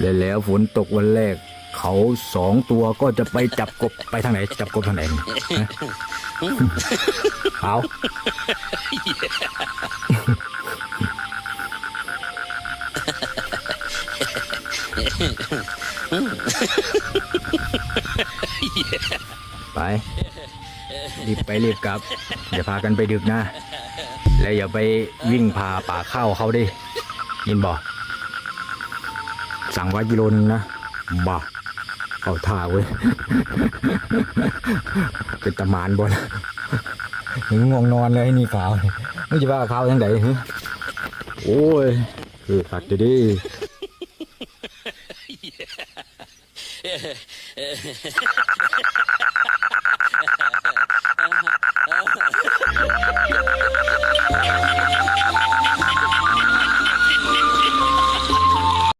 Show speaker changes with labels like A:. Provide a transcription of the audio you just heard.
A: แล้วแล้วฝนตกวันแรก เขาสองตัวก็จะไปจับกบไปทางไหน จับกบทางไหนฮะเอาไปรีบไปรีบกลับ อย่าพากันไปดึกนะ แล้วอย่าไปวิ่งพาป่าเข้าเขาดิยินบอก สั่งไว้กิโลนึงนะบ้าเอาท่าเว้ยเป็นตะมานบนถึงง่วงนอนเลยนี่ขาวไม่จะว่าขาวทั้งไหนโอ้ยคือขัดจะดี